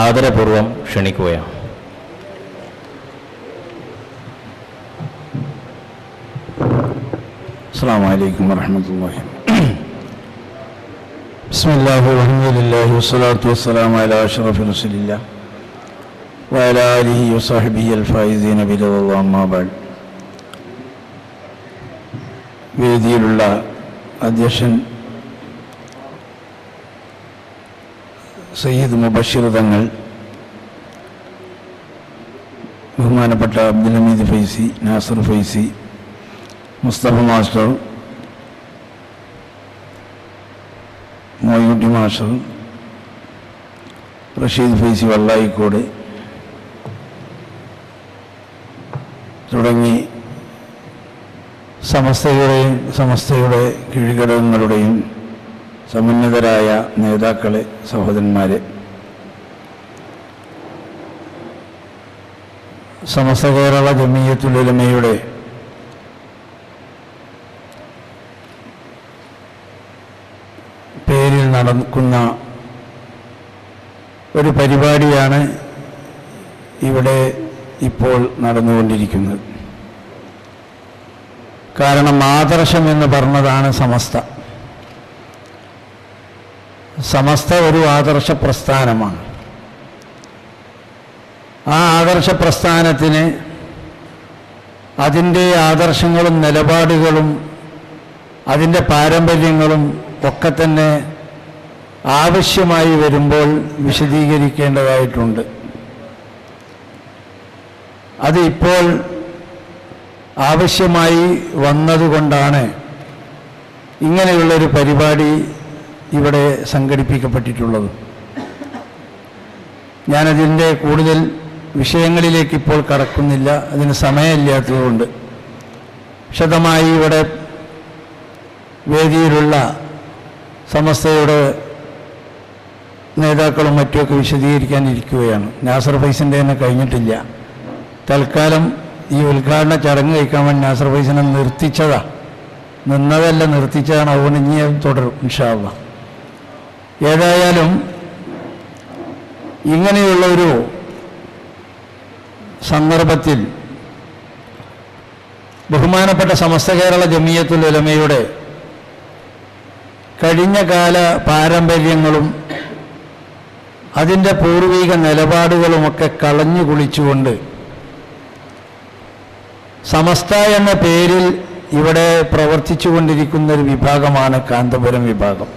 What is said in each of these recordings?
ആദരപൂർവം ക്ഷണിക്കുകയാണ്. ബിസ്മില്ലാഹി ആലിഹി വേദിയിലുള്ള അധ്യക്ഷൻ സയ്യിദ് മുബഷിർ തങ്ങൾ ബഹുമാനപ്പെട്ട അബ്ദുൽ ഹമീദ് ഫൈസി നാസർ ഫൈസി മുസ്തഫ മാസ്റ്റർ മോയിൻകുട്ടി മാസ്റ്റർ റഷീദ് ഫൈസി വള്ളായിക്കോട് തുടങ്ങി സമസ്തയുടെയും സമസ്തയുടെ കീഴ്ഘടകങ്ങളുടെയും സമന്വിതരായ നേതാക്കളെ സഹോദരന്മാരെ. സമസ്ത കേരള ജമീയത്തുലമയുടെ പേരിൽ നടക്കുന്ന ഒരു പരിപാടിയാണ് ഇവിടെ ഇപ്പോൾ നടന്നുകൊണ്ടിരിക്കുന്നത്. കാരണം ആദർശം എന്ന് പറഞ്ഞതാണ് സമസ്ത. സമസ്ത ഒരു ആദർശ പ്രസ്ഥാനമാണ്. ആ ആദർശ പ്രസ്ഥാനത്തിന് അതിന്റെ ആദർശങ്ങളും നിലപാടുകളും അതിന്റെ പാരമ്പര്യങ്ങളും ഒക്കെ തന്നെ ആവശ്യമായി വരുമ്പോൾ വിശദീകരിക്കേണ്ടതായിട്ടുണ്ട്. അതിപ്പോൾ ആവശ്യമായി വന്നതുകൊണ്ടാണ് ഇങ്ങനെയുള്ളൊരു പരിപാടി ഇവിടെ സംഘടിപ്പിക്കപ്പെട്ടിട്ടുള്ളത്. ഞാനതിന്റെ കൂടുതൽ വിഷയങ്ങളിലേക്ക് ഇപ്പോൾ കടക്കുന്നില്ല. അതിന് സമയമില്ലാത്തതുകൊണ്ട്. വിശദമായി ഇവിടെ വേദിയിലുള്ള സമസ്തയുടെ നേതാക്കളും മറ്റുമൊക്കെ വിശദീകരിക്കാനിരിക്കുകയാണ്. നാസർ ഫൈസിന്റെ തന്നെ കഴിഞ്ഞിട്ടില്ല. തൽക്കാലം ഈ ഉദ്ഘാടന ചടങ്ങ് കഴിക്കാൻ വേണ്ടി നാസർ ഫൈസിനെ നിർത്തിച്ചതാ. നിന്നതല്ല നിർത്തിച്ചതാണ്. അതുകൊണ്ട് ഇനി തുടരും ഇൻഷാള്ള ഏതായാലും ഇങ്ങനെയുള്ള ഒരു സന്ദർഭത്തിൽ ബഹുമാനപ്പെട്ട സമസ്ത കേരള ജമിയത്തുൽ ഉലമയുടെ കഴിഞ്ഞ കാല പാരമ്പര്യങ്ങളും അതിന്റെ പൂർവിക നിലപാടുകളുമൊക്കെ കളഞ്ഞു കുളിച്ചുകൊണ്ട് സമസ്ത എന്ന പേരിൽ ഇവിടെ പ്രവർത്തിച്ചു കൊണ്ടിരിക്കുന്ന ഒരു വിഭാഗമാണ് കാന്തപുരം വിഭാഗം.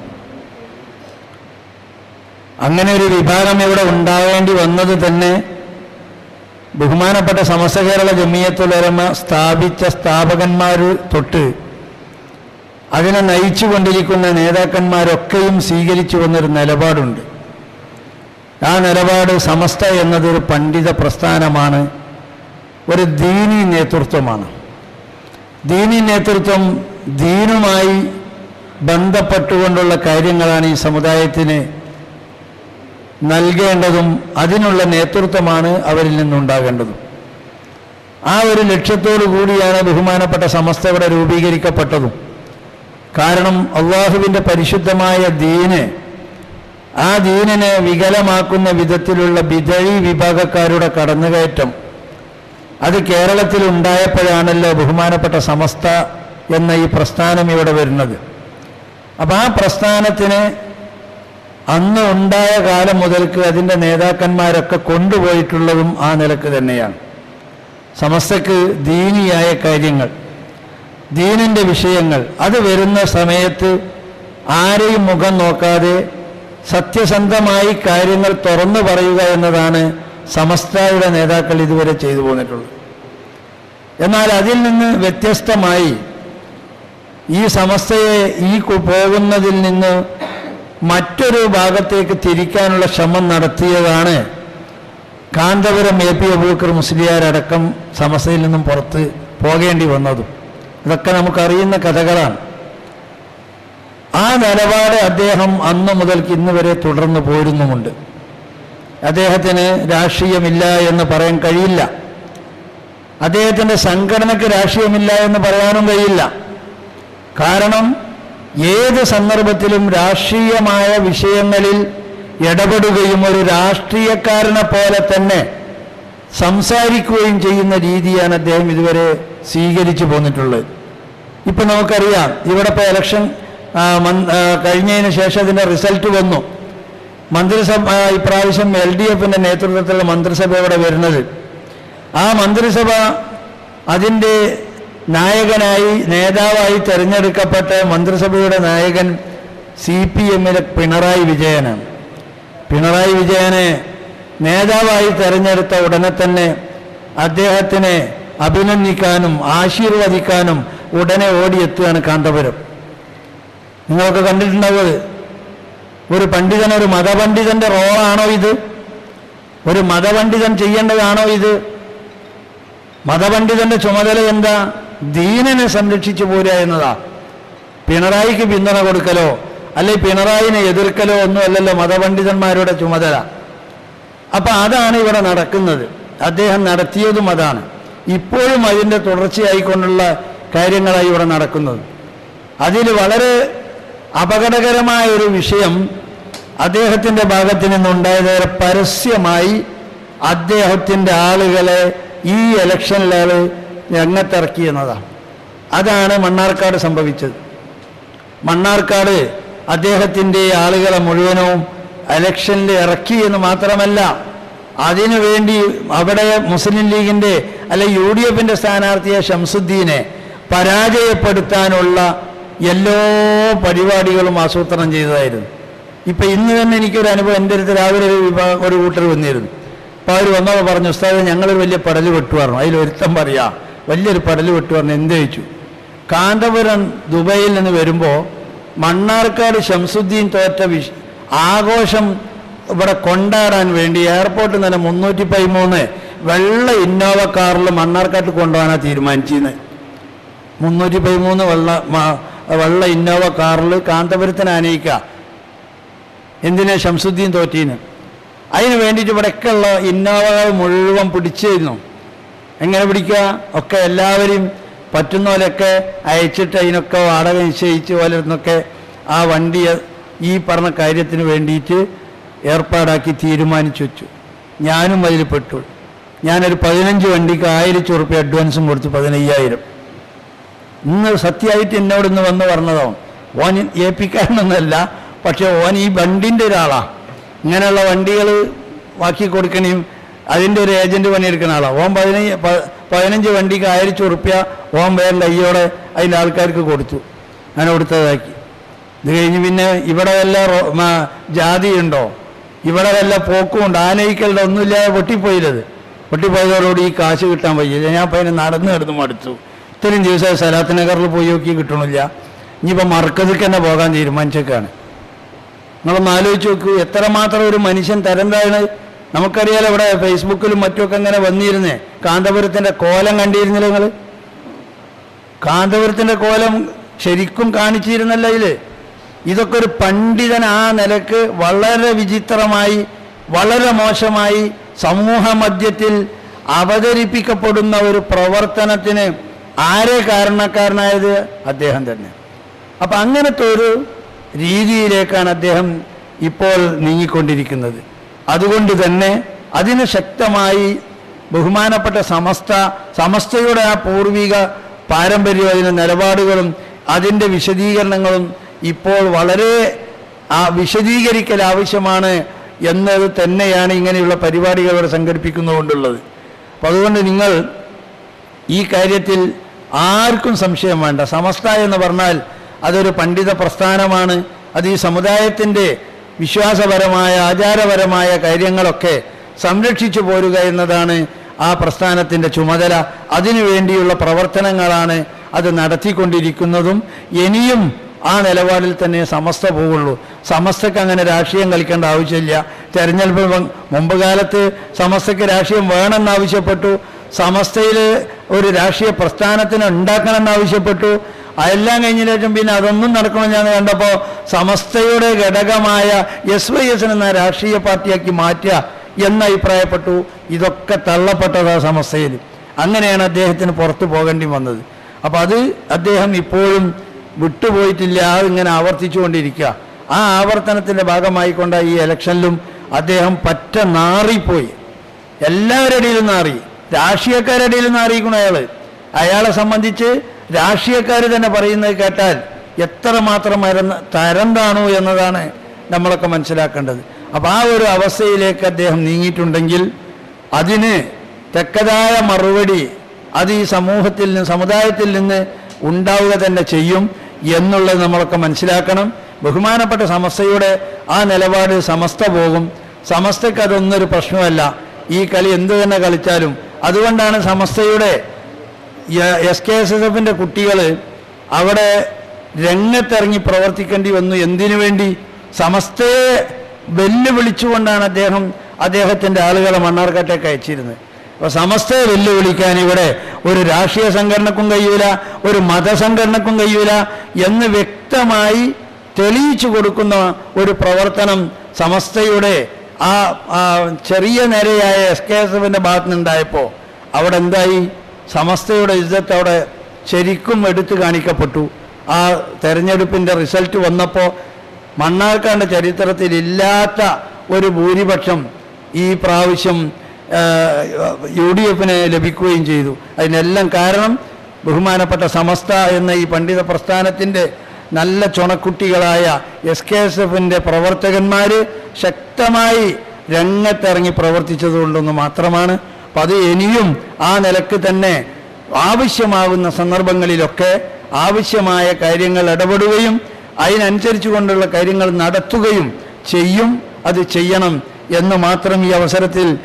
അങ്ങനെ ഒരു വിഭാഗം ഇവിടെ ഉണ്ടാവേണ്ടി വന്നത് തന്നെ ബഹുമാനപ്പെട്ട സമസ്ത കേരള ജമിയത്തുലരമ സ്ഥാപിച്ച സ്ഥാപകന്മാർ തൊട്ട് അതിനെ നയിച്ചുകൊണ്ടിരിക്കുന്ന നേതാക്കന്മാരൊക്കെയും സ്വീകരിച്ചു വന്നൊരു നിലപാടുണ്ട്. ആ നിലപാട് സമസ്ത എന്നതൊരു പണ്ഡിത പ്രസ്ഥാനമാണ്. ഒരു ദീനി നേതൃത്വമാണ്. ദീനി നേതൃത്വം ദീനുമായി ബന്ധപ്പെട്ടുകൊണ്ടുള്ള കാര്യങ്ങളാണ് ഈ സമുദായത്തിന് നൽകേണ്ടതും അതിനുള്ള നേതൃത്വമാണ് അവരിൽ നിന്നുണ്ടാകേണ്ടതും. ആ ഒരു ലക്ഷ്യത്തോടു കൂടിയാണ് ബഹുമാനപ്പെട്ട സമസ്ത ഇവിടെ രൂപീകരിക്കപ്പെട്ടതും. കാരണം അള്ളാഹുവിന്റെ പരിശുദ്ധമായ ദീന് ആ ദീനിനെ വികലമാക്കുന്ന വിധത്തിലുള്ള ബിദഴി വിഭാഗക്കാരുടെ കടന്നുകയറ്റം അത് കേരളത്തിൽ ഉണ്ടായപ്പോഴാണല്ലോ ബഹുമാനപ്പെട്ട സമസ്ത എന്ന ഈ പ്രസ്ഥാനം ഇവിടെ വരുന്നത്. അപ്പം ആ പ്രസ്ഥാനത്തിന് അന്ന് ഉണ്ടായ കാലം മുതൽക്ക് അതിന്റെ നേതാക്കന്മാരൊക്കെ കൊണ്ടുപോയിട്ടുള്ളതും ആ നിലയ്ക്ക് തന്നെയാണ്. സമസ്തക്ക് ദീനിയായ കാര്യങ്ങൾ ദീനിന്റെ വിഷയങ്ങൾ അത് വരുന്ന സമയത്ത് ആരെയും മുഖം നോക്കാതെ സത്യസന്ധമായി കാര്യങ്ങൾ തുറന്നു പറയുക എന്നതാണ് സമസ്തയുടെ നേതാക്കൾ ഇതുവരെ ചെയ്തു പോന്നിട്ടുള്ളത്. എന്നാൽ അതിൽ നിന്ന് വ്യത്യസ്തമായി ഈ സമസ്തയെ ഈ പോകുന്നതിൽ നിന്ന് മറ്റൊരു ഭാഗത്തേക്ക് തിരിക്കാനുള്ള ശ്രമം നടത്തിയതാണ് കാന്തപുരം എ പി അബൂക്കർ മുസ്ലിയാരടക്കം സമസ്തയിൽ നിന്നും പുറത്ത് പോകേണ്ടി വന്നതും. ഇതൊക്കെ നമുക്കറിയുന്ന കഥകളാണ്. ആ നിലപാട് അദ്ദേഹം അന്ന് മുതൽക്ക് ഇന്ന് വരെ തുടർന്ന് പോരുന്നുമുണ്ട്. അദ്ദേഹത്തിന് രാഷ്ട്രീയമില്ല എന്ന് പറയാൻ കഴിയില്ല. അദ്ദേഹത്തിന്റെ സംഘടനയ്ക്ക് രാഷ്ട്രീയമില്ല എന്ന് പറയാനും കഴിയില്ല. കാരണം ഏത് സന്ദർഭത്തിലും രാഷ്ട്രീയമായ വിഷയങ്ങളിൽ ഇടപെടുകയും ഒരു രാഷ്ട്രീയക്കാരനെ പോലെ തന്നെ സംസാരിക്കുകയും ചെയ്യുന്ന രീതിയാണ് അദ്ദേഹം ഇതുവരെ സ്വീകരിച്ചു പോന്നിട്ടുള്ളത്. ഇപ്പൊ നമുക്കറിയാം ഇവിടെ ഇപ്പോൾ ഇലക്ഷൻ കഴിഞ്ഞതിന് ശേഷം അതിന്റെ റിസൾട്ട് വന്നു. മന്ത്രിസഭ ഇപ്രാവശ്യം എൽ ഡി എഫിന്റെ നേതൃത്വത്തിലുള്ള മന്ത്രിസഭ ഇവിടെ വരുന്നത്? ആ മന്ത്രിസഭ അതിന്റെ നായകനായി നേതാവായി തെരഞ്ഞെടുക്കപ്പെട്ട മന്ത്രിസഭയുടെ നായകൻ സി പി എമ്മിലെ പിണറായി വിജയനാണ് പിണറായി വിജയനെ നേതാവായി തെരഞ്ഞെടുത്ത ഉടനെ തന്നെ അദ്ദേഹത്തിനെ അഭിനന്ദിക്കാനും ആശീർവദിക്കാനും ഉടനെ ഓടിയെത്തുകയാണ് കാന്തപുരം. നിങ്ങളൊക്കെ കണ്ടിട്ടുണ്ടാവുക ഒരു പണ്ഡിതൻ ഒരു മതപണ്ഡിതന്റെ റോളാണോ ഇത്? ഒരു മതപണ്ഡിതൻ ചെയ്യേണ്ടതാണോ ഇത്? മതപണ്ഡിതന്റെ ചുമതല എന്താ? ദീനനെ സംരക്ഷിച്ചു പോരുക എന്നതാ. പിണറായിക്ക് പിന്തുണ കൊടുക്കലോ അല്ലെ പിണറായിനെ എതിർക്കലോ ഒന്നുമല്ലല്ലോ മതപണ്ഡിതന്മാരുടെ ചുമതല. അപ്പൊ അതാണ് ഇവിടെ നടക്കുന്നത്. അദ്ദേഹം നടത്തിയതും അതാണ്. ഇപ്പോഴും അതിന്റെ തുടർച്ചയായിക്കൊണ്ടുള്ള കാര്യങ്ങളായി ഇവിടെ നടക്കുന്നത്. അതിൽ വളരെ അപകടകരമായ ഒരു വിഷയം അദ്ദേഹത്തിന്റെ ഭാഗത്ത് നിന്നുണ്ടായത് പരസ്യമായി അദ്ദേഹത്തിന്റെ ആളുകളെ ഈ ഇലക്ഷനിൽ രംഗത്തിറക്കി എന്നതാണ് അതാണ് മണ്ണാർക്കാട് സംഭവിച്ചത്. മണ്ണാർക്കാട് അദ്ദേഹത്തിന്റെ ആളുകളെ മുഴുവനും ഇലക്ഷനിൽ ഇറക്കി എന്ന് മാത്രമല്ല അതിനുവേണ്ടി അവിടെ മുസ്ലിം ലീഗിന്റെ അല്ലെ യു ഡി എഫിന്റെ സ്ഥാനാർത്ഥിയെ ഷംസുദ്ദീനെ പരാജയപ്പെടുത്താനുള്ള എല്ലാ പരിപാടികളും ആസൂത്രണം ചെയ്തതായിരുന്നു. ഇപ്പം ഇന്ന് തന്നെ എനിക്കൊരു അനുഭവം എന്റെ അടുത്ത് രാവിലെ ഒരു വിഭാഗം ഒരു കൂട്ടർ വന്നിരുന്നു. അപ്പോൾ അവർ വന്നപ്പോൾ പറഞ്ഞു ഉസ്താദ് ഞങ്ങൾ വലിയ പടൽ അതിൽ അതിലൊരുത്തം പറയാ വലിയൊരു പടൽ വിട്ടു പറഞ്ഞ് എന്ത് ചോദിച്ചു കാന്തപുരം ദുബൈയിൽ നിന്ന് വരുമ്പോൾ മണ്ണാർക്കാട് ഷംസുദ്ദീൻ തോറ്റ വിഷ ആഘോഷം ഇവിടെ കൊണ്ടാടാൻ വേണ്ടി എയർപോർട്ടിൽ നിന്ന് മുന്നൂറ്റി പതിമൂന്ന് വെള്ള ഇന്നോവ കാറിൽ മണ്ണാർക്കാട്ട് കൊണ്ടുപോകാനാണ് തീരുമാനിച്ചിരുന്നത് മുന്നൂറ്റി പതിമൂന്ന് വെള്ള വെള്ള ഇന്നോവ കാറിൽ കാന്തപുരത്തിന് ആനയിക്കുക എന്തിനാ ഷംസുദ്ദീൻ തോറ്റീന് അതിന് വേണ്ടിയിട്ട് ഇവിടെയൊക്കെയുള്ള ഇന്നോവകൾ മുഴുവൻ പിടിച്ചിരുന്നു. എങ്ങനെ പിടിക്കുക? ഒക്കെ എല്ലാവരും പറ്റുന്ന പോലെയൊക്കെ അയച്ചിട്ട് അതിനൊക്കെ വാടക നിശ്ചയിച്ച് പോലെ നിന്നൊക്കെ ആ വണ്ടി ഈ പറഞ്ഞ കാര്യത്തിന് വേണ്ടിയിട്ട് ഏർപ്പാടാക്കി തീരുമാനിച്ചു വെച്ചു. ഞാനും അതിൽ പെട്ടു. ഞാനൊരു പതിനഞ്ച് വണ്ടിക്ക് ആയിരത്തി ഉറുപ്പ്യ അഡ്വാൻസും കൊടുത്തു പതിനയ്യായിരം. ഇന്ന് സത്യമായിട്ട് എന്നോട് ഇന്ന് വന്ന് പറഞ്ഞതോ ഓൻ ഏൽപ്പിക്കാനൊന്നല്ല പക്ഷെ ഓൻ ഈ വണ്ടിന്റെ ഒരാളാണ് ഇങ്ങനെയുള്ള വണ്ടികൾ വാക്കി കൊടുക്കണേയും അതിന്റെ ഒരു ഏജന്റ് പണിയെടുക്കുന്ന ആളാണ് ഓം പതിനഞ്ച് പതിനഞ്ച് വണ്ടിക്ക് ആയിരത്തി ഉറുപ്പ്യ ഓം വേറെ ലൈയോടെ അതിന്റെ ആൾക്കാർക്ക് കൊടുത്തു. അങ്ങനെ കൊടുത്തതാക്കി. ഇത് കഴിഞ്ഞ് പിന്നെ ഇവിടെ വല്ല ജാതിയുണ്ടോ? ഇവിടെ വല്ല പോക്കുമുണ്ട് ആനയിക്കലുടെ ഒന്നുമില്ലാതെ പൊട്ടിപ്പോയില്ലത്. പൊട്ടിപ്പോയതോടുകൂടി ഈ കാശ് കിട്ടാൻ വയ്യ. ഞാൻ പതിനെ നടന്നു നടന്ന് കിടന്ന് മടുത്തു. ഇത്രയും ദിവസം സലാത്ത് നഗറിൽ പോയി നോക്കി കിട്ടണില്ല. ഇനിയിപ്പോൾ മറക്കതിക്ക് തന്നെ പോകാൻ തീരുമാനിച്ചേക്കാണ്. നിങ്ങളൊന്ന് ആലോചിച്ച് നോക്കൂ. എത്രമാത്രം ഒരു മനുഷ്യൻ തരം താഴ് നമുക്കറിയാലോ ഇവിടെ ഫേസ്ബുക്കിലും മറ്റുമൊക്കെ അങ്ങനെ വന്നിരുന്നേ? കാന്തപുരത്തിന്റെ കോലം കണ്ടിരുന്നില്ല നിങ്ങൾ കാന്തപുരത്തിന്റെ കോലം ശരിക്കും കാണിച്ചിരുന്നല്ല ഇതിൽ ഇതൊക്കെ ഒരു പണ്ഡിതൻ ആ നിലയ്ക്ക് വളരെ വിചിത്രമായി വളരെ മോശമായി സമൂഹ മധ്യത്തിൽ അവതരിപ്പിക്കപ്പെടുന്ന ഒരു പ്രവർത്തനത്തിന് ആരെ കാരണക്കാരനായത്? അദ്ദേഹം തന്നെ. അപ്പം അങ്ങനത്തെ ഒരു രീതിയിലേക്കാണ് അദ്ദേഹം ഇപ്പോൾ നീങ്ങിക്കൊണ്ടിരിക്കുന്നത്. അതുകൊണ്ട് തന്നെ അതിന് ശക്തമായി ബഹുമാനപ്പെട്ട സമസ്ത സമസ്തയുടെ ആ പൂർവിക പാരമ്പര്യവും അതിന്റെ നിലപാടുകളും അതിന്റെ വിശദീകരണങ്ങളും ഇപ്പോൾ വളരെ ആ വിശദീകരിക്കൽ ആവശ്യമാണ് എന്നത് തന്നെയാണ് ഇങ്ങനെയുള്ള പരിപാടികൾ ഇവിടെ സംഘടിപ്പിക്കുന്നതുകൊണ്ടുള്ളത്. അപ്പോൾ അതുകൊണ്ട് നിങ്ങൾ ഈ കാര്യത്തിൽ ആർക്കും സംശയം വേണ്ട. സമസ്ത എന്ന് പറഞ്ഞാൽ അതൊരു പണ്ഡിത പ്രസ്ഥാനമാണ്. അത് ഈ സമുദായത്തിന്റെ വിശ്വാസപരമായ ആചാരപരമായ കാര്യങ്ങളൊക്കെ സംരക്ഷിച്ചു പോരുക എന്നതാണ് ആ പ്രസ്ഥാനത്തിന്റെ ചുമതല. അതിനുവേണ്ടിയുള്ള പ്രവർത്തനങ്ങളാണ് അത് നടത്തിക്കൊണ്ടിരിക്കുന്നതും. ഇനിയും ആ നിലപാടിൽ തന്നെ സമസ്ത പോവുള്ളൂ സമസ്തക്ക് അങ്ങനെ രാഷ്ട്രീയം കളിക്കേണ്ട ആവശ്യമില്ല. തെരഞ്ഞെടുപ്പ് മുമ്പ് കാലത്ത് സമസ്തക്ക് രാഷ്ട്രീയം വേണമെന്നാവശ്യപ്പെട്ടു സമസ്തയിൽ ഒരു രാഷ്ട്രീയ പ്രസ്ഥാനത്തിന് ഉണ്ടാക്കണമെന്ന് ആവശ്യപ്പെട്ടു. അതെല്ലാം കഴിഞ്ഞ ശേഷം പിന്നെ അതൊന്നും നടക്കണമെന്ന് ഞാൻ കണ്ടപ്പോൾ സമസ്തയുടെ ഘടകമായ എസ് വൈ എസ് എന്ന രാഷ്ട്രീയ പാർട്ടിയാക്കി മാറ്റുക എന്നഭിപ്രായപ്പെട്ടു ഇതൊക്കെ തള്ളപ്പെട്ടതാ സമസ്തയിൽ. അങ്ങനെയാണ് അദ്ദേഹത്തിന് പുറത്തു പോകേണ്ടി വന്നത്. അപ്പം അത് അദ്ദേഹം ഇപ്പോഴും വിട്ടുപോയിട്ടില്ല. അതിങ്ങനെ ആവർത്തിച്ചുകൊണ്ടിരിക്കുക. ആ ആവർത്തനത്തിന്റെ ഭാഗമായിക്കൊണ്ട് ഈ ഇലക്ഷനിലും അദ്ദേഹം പറ്റ നാറിപ്പോയി. എല്ലാവരുടെ ഇടയിലും നാറി. രാഷ്ട്രീയക്കാരുടെ ഇടയിലും നാറിയിരിക്കണം അയാൾ. അയാളെ സംബന്ധിച്ച് രാഷ്ട്രീയക്കാർ തന്നെ പറയുന്നത് കേട്ടാൽ എത്രമാത്രം മരുന്ന് തരം താണു എന്നതാണ് നമ്മളൊക്കെ മനസ്സിലാക്കേണ്ടത്. അപ്പോൾ ആ ഒരു അവസ്ഥയിലേക്ക് അദ്ദേഹം നീങ്ങിയിട്ടുണ്ടെങ്കിൽ അതിന് തെക്കതായ മറുപടി അത് ഈ സമൂഹത്തിൽ നിന്ന് സമുദായത്തിൽ നിന്ന് ഉണ്ടാവുക തന്നെ ചെയ്യും എന്നുള്ളത് നമ്മളൊക്കെ മനസ്സിലാക്കണം. ബഹുമാനപ്പെട്ട സമസ്തയുടെ ആ നിലപാട് സമസ്ത പോകും. സമസ്തയ്ക്ക് അതൊന്നൊരു പ്രശ്നമല്ല. ഈ കളി എന്ത് തന്നെ കളിച്ചാലും അതുകൊണ്ടാണ് സമസ്തയുടെ എസ് കെ എസ് എസ് എഫിന്റെ കുട്ടികൾ അവിടെ രംഗത്തിറങ്ങി പ്രവർത്തിക്കേണ്ടി വന്നു. എന്തിനു വേണ്ടി? സമസ്തയെ വെല്ലുവിളിച്ചുകൊണ്ടാണ് അദ്ദേഹം അദ്ദേഹത്തിന്റെ ആളുകളെ മണ്ണാർക്കാട്ടേക്ക് അയച്ചിരുന്നത്. അപ്പോൾ സമസ്തയെ വെല്ലുവിളിക്കാൻ ഇവിടെ ഒരു രാഷ്ട്രീയ സംഘടനക്കും കഴിയൂല ഒരു മതസംഘടനക്കും കഴിയൂല എന്ന് വ്യക്തമായി തെളിയിച്ചു കൊടുക്കുന്ന ഒരു പ്രവർത്തനം സമസ്തയുടെ ആ ചെറിയ നിരയായ എസ് കെ എസ് എഫിന്റെ ഭാഗത്തുനിന്നുണ്ടായപ്പോൾ അവിടെ എന്തായി? സമസ്തയുടെ ഇജ്ജത്ത് അവിടെ ശരിക്കും എടുത്തു കാണിക്കപ്പെട്ടു. ആ തെരഞ്ഞെടുപ്പിന്റെ റിസൾട്ട് വന്നപ്പോൾ മണ്ണാർക്കാണ്ട് ചരിത്രത്തിൽ ഇല്ലാത്ത ഒരു ഭൂരിപക്ഷം ഈ പ്രാവശ്യം യു ഡി എഫിന് ലഭിക്കുകയും ചെയ്തു. അതിനെല്ലാം കാരണം ബഹുമാനപ്പെട്ട സമസ്ത എന്ന ഈ പണ്ഡിത പ്രസ്ഥാനത്തിന്റെ നല്ല ചുണക്കുട്ടികളായ എസ് കെ എസ് എഫിന്റെ പ്രവർത്തകന്മാർ ശക്തമായി രംഗത്തിറങ്ങി പ്രവർത്തിച്ചതുകൊണ്ടൊന്ന് മാത്രമാണ് അപ്പം അത് ഇനിയും ആ നിലയ്ക്ക് തന്നെ ആവശ്യമാകുന്ന സന്ദർഭങ്ങളിലൊക്കെ ആവശ്യമായ കാര്യങ്ങൾ ഇടപെടുകയും അതിനനുസരിച്ച് കൊണ്ടുള്ള കാര്യങ്ങൾ നടത്തുകയും ചെയ്യും. അത് ചെയ്യണം എന്ന് മാത്രം ഈ അവസരത്തിൽ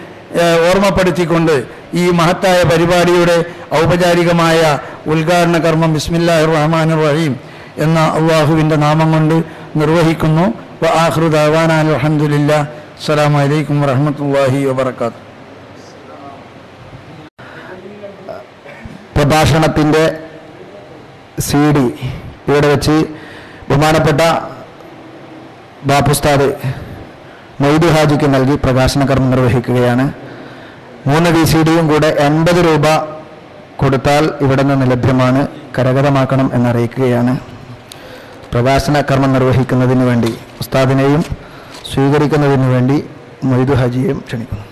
ഓർമ്മപ്പെടുത്തിക്കൊണ്ട് ഈ മഹത്തായ പരിപാടിയുടെ ഔപചാരികമായ ഉദ്ഘാടന കർമ്മം ബിസ്മില്ലാഹിർ റഹ്മാൻ റഹീം എന്ന അള്ളാഹുവിന്റെ നാമം കൊണ്ട് നിർവഹിക്കുന്നു. വ ആഖിറു അസ്സാം അൽഹംദുലില്ലാ. അസ്സലാമു അലൈക്കും പ്രഭാഷണത്തിന്റെ സി ഡി ഇവിടെ വെച്ച് ബഹുമാനപ്പെട്ട ബാപ്പുസ്താദ് മൈദു ഹാജിക്ക് നൽകി പ്രകാശന കർമ്മം നിർവഹിക്കുകയാണ്. മൂന്ന് വി സി ഡിയും കൂടെ എൺപത് രൂപ കൊടുത്താൽ ഇവിടെ നിന്ന് ലഭ്യമാണ്. കരകതമാക്കണം എന്നറിയിക്കുകയാണ്. പ്രകാശന കർമ്മം നിർവഹിക്കുന്നതിന് വേണ്ടി ഉസ്താദിനെയും സ്വീകരിക്കുന്നതിന് വേണ്ടി മൊയ്തു ഹാജിയെയും ക്ഷണിക്കുന്നു.